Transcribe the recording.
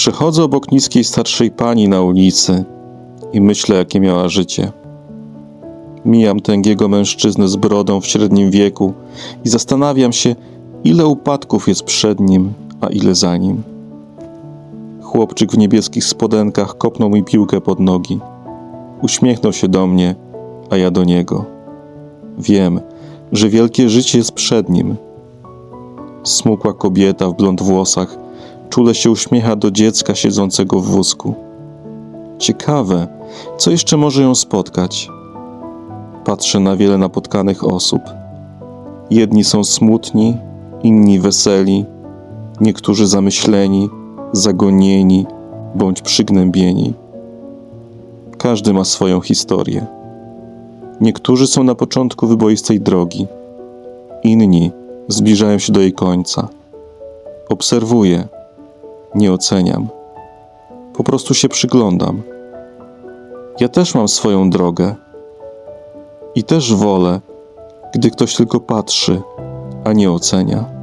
Przechodzę obok niskiej starszej pani na ulicy i myślę, jakie miała życie. Mijam tęgiego mężczyznę z brodą w średnim wieku i zastanawiam się, ile upadków jest przed nim, a ile za nim. Chłopczyk w niebieskich spodenkach kopnął mi piłkę pod nogi. Uśmiechnął się do mnie, a ja do niego. Wiem, że wielkie życie jest przed nim. Smukła kobieta w blond włosach czule się uśmiecha do dziecka siedzącego w wózku. Ciekawe, co jeszcze może ją spotkać. Patrzę na wiele napotkanych osób. Jedni są smutni, inni weseli, niektórzy zamyśleni, zagonieni bądź przygnębieni. Każdy ma swoją historię. Niektórzy są na początku wyboistej drogi, inni zbliżają się do jej końca. Obserwuję, nie oceniam. Po prostu się przyglądam. Ja też mam swoją drogę. I też wolę, gdy ktoś tylko patrzy, a nie ocenia.